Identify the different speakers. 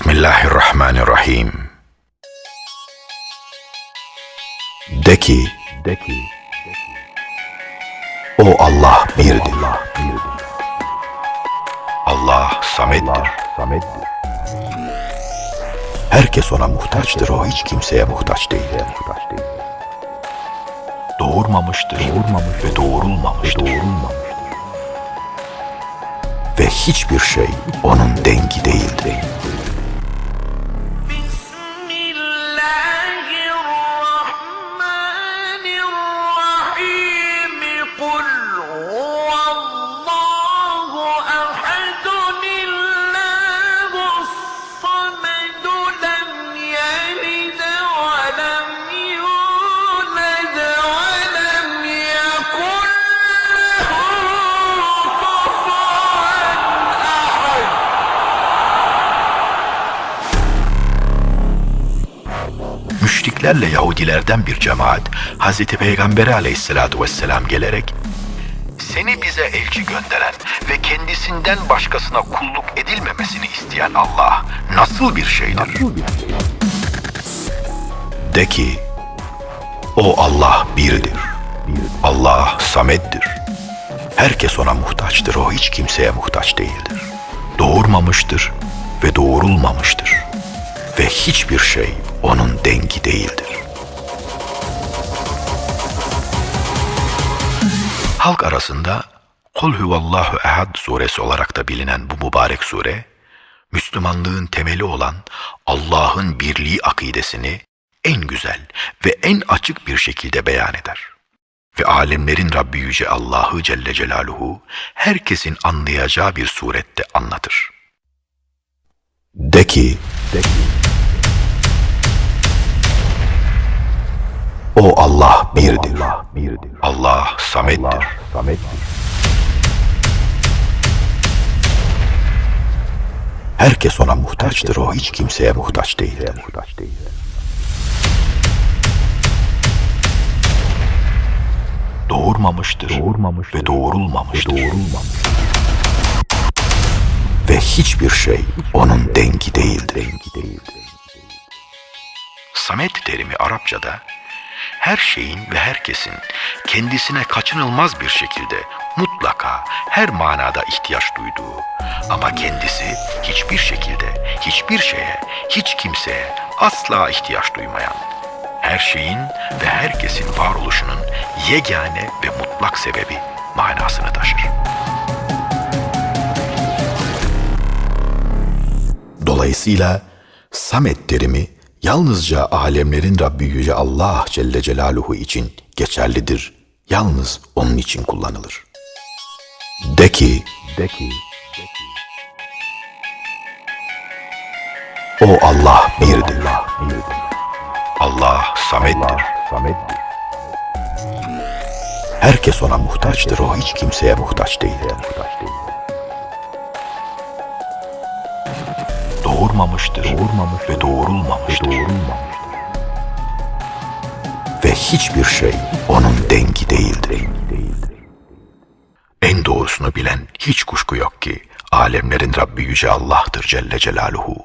Speaker 1: Bismillahirrahmanirrahim. De ki,
Speaker 2: De ki,
Speaker 1: o Allah birdir.
Speaker 2: Allah birdir.
Speaker 1: Allah samettir.
Speaker 2: Allah samettir.
Speaker 1: Herkes ona muhtaçtır. O hiç kimseye muhtaç değildir. Doğurmamıştır.
Speaker 2: Doğurmamış
Speaker 1: ve doğurulmamıştır.
Speaker 2: Doğrulmamıştır.
Speaker 1: Ve hiçbir şey onun dengi değildir. Müşriklerle Yahudilerden bir cemaat Hazreti Peygamber'e aleyhissalatu vesselam gelerek seni bize elçi gönderen ve kendisinden başkasına kulluk edilmemesini isteyen Allah nasıl bir şeydir?
Speaker 2: Şey?
Speaker 1: De ki, o Allah birdir. Allah samettir. Herkes ona muhtaçtır. O hiç kimseye muhtaç değildir. Doğurmamıştır ve doğurulmamıştır. Ve hiçbir şey onun dengi değildir. Halk arasında Kul huvallahu ehad suresi olarak da bilinen bu mübarek sure, Müslümanlığın temeli olan Allah'ın birliği akidesini en güzel ve en açık bir şekilde beyan eder. Ve alemlerin Rabbi Yüce Allah'ı Celle Celaluhu herkesin anlayacağı bir surette anlatır. De ki,
Speaker 2: De ki,
Speaker 1: o Allah birdir.
Speaker 2: Allah birdir.
Speaker 1: Allah samettir.
Speaker 2: Allah samettir.
Speaker 1: Herkes ona muhtaçtır. O hiç kimseye muhtaç değildir.
Speaker 2: Muhtaç değil.
Speaker 1: Doğurmamıştır.
Speaker 2: Doğurmamıştır.
Speaker 1: ve doğurulmamıştır.
Speaker 2: Doğrulmamıştır.
Speaker 1: Ve hiçbir şey onun dengi değildir.
Speaker 2: Dengi değildir.
Speaker 1: Samet terimi Arapçada her şeyin ve herkesin kendisine kaçınılmaz bir şekilde mutlaka her manada ihtiyaç duyduğu ama kendisi hiçbir şekilde hiçbir şeye, hiç kimseye asla ihtiyaç duymayan, her şeyin ve herkesin varoluşunun yegane ve mutlak sebebi manasını taşır. Dolayısıyla Samet terimi yalnızca alemlerin Rabbi Yüce Allah Celle Celaluhu için geçerlidir. Yalnız onun için kullanılır. De ki,
Speaker 2: De ki,
Speaker 1: o Allah birdir.
Speaker 2: Allah birdir.
Speaker 1: Allah Samettir.
Speaker 2: Allah samettir.
Speaker 1: Herkes ona muhtaçtır. O hiç kimseye muhtaç değildir.
Speaker 2: Muhtaç değil.
Speaker 1: Doğurmamıştır.
Speaker 2: Doğurmamıştır.
Speaker 1: ve doğurulmamıştır.
Speaker 2: Doğrulmamıştır.
Speaker 1: Ve hiçbir şey onun dengi değildir.
Speaker 2: Dengi değildir.
Speaker 1: En doğrusunu bilen hiç kuşku yok ki alemlerin Rabbi Yüce Allah'tır Celle Celaluhu.